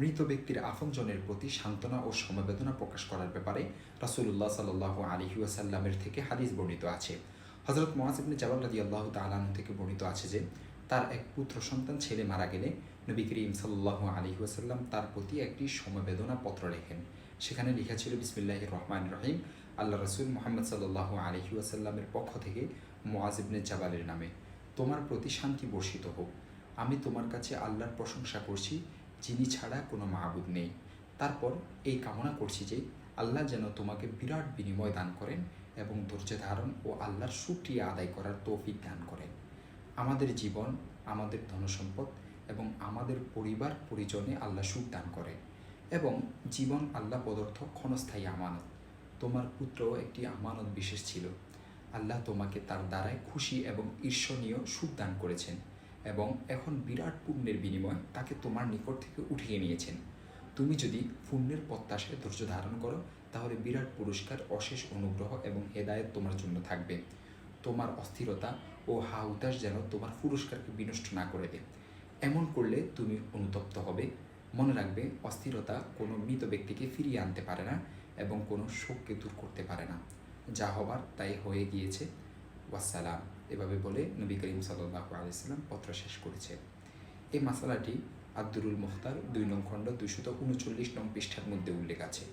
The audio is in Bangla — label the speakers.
Speaker 1: মৃত ব্যক্তির আপনজনের প্রতি সান্ত্বনা ও সমবেদনা প্রকাশ করার ব্যাপারে রাসূলুল্লাহ সাল্লাল্লাহু আলাইহি ওয়াসাল্লামের থেকে হাদিস বর্ণিত আছে। হজরত মোয়াজ ইবনে জাবাল রাদিয়াল্লাহু তাআলা থেকে বর্ণিত আছে যে, তার এক পুত্র সন্তান ছেলে মারা গেলে নবী করিম সাল্লাল্লাহু আলাইহি ওয়াসাল্লাম তার প্রতি একটি সমবেদনা পত্র লেখেন। সেখানে লেখা ছিল, বিসমিল্লাহির রহমান রহিম। আল্লাহ রসুল মোহাম্মদ সাল্লাল্লাহু আলাইহি ওয়াসাল্লামের পক্ষ থেকে মোয়াজ ইবনে জাবালের নামে, তোমার প্রতি শান্তি বর্ষিত হোক। আমি তোমার কাছে আল্লাহর প্রশংসা করছি যিনি ছাড়া কোনো মাহবুদ নেই। তারপর এই কামনা করছি যে আল্লাহ যেন তোমাকে বিরাট বিনিময় দান করেন এবং ধৈর্য ধারণ ও আল্লাহর সুক্রিয়া আদায় করার তৌফিক দান করেন। আমাদের জীবন, আমাদের ধনসম্পদ এবং আমাদের পরিবার পরিজনে আল্লাহ সুখ দান করেন এবং জীবন আল্লাহ পদার্থ ক্ষণস্থায়ী আমানত। তোমার পুত্রও একটি আমানত বিশেষ ছিল। আল্লাহ তোমাকে তার দ্বারায় খুশি এবং ঈর্ষণীয় সুখ দান করেছেন। এবং এখন বিরাট পুণ্যের বিনিময় তাকে তোমার নিকট থেকে উঠিয়ে নিয়েছেন। তুমি যদি পুণ্যের প্রত্যাশায় ধৈর্য ধারণ করো, তাহলে বিরাট পুরস্কার, অশেষ অনুগ্রহ এবং হেদায়েত তোমার জন্য থাকবে। তোমার অস্থিরতা ও হাউতাস যেন তোমার পুরস্কারকে বিনষ্ট না করে দেয় এমন করলে তুমি অনুতপ্ত হবে। মনে রাখবে, অস্থিরতা কোনো মৃত ব্যক্তিকে ফিরিয়ে আনতে পারে না এবং কোনো শোককে দূর করতে পারে না। যা হবার তাই হয়ে গিয়েছে। ওয়াসালাম এভাবে বলে নবী করিম সাল্লাহ আলাইসাল্লাম পত্র শেষ করেছে এই মশালাটি আব্দুরুল মুখতার দুই নং খণ্ড দুইশত উনচল্লিশ নং পৃষ্ঠার মধ্যে উল্লেখ আছে।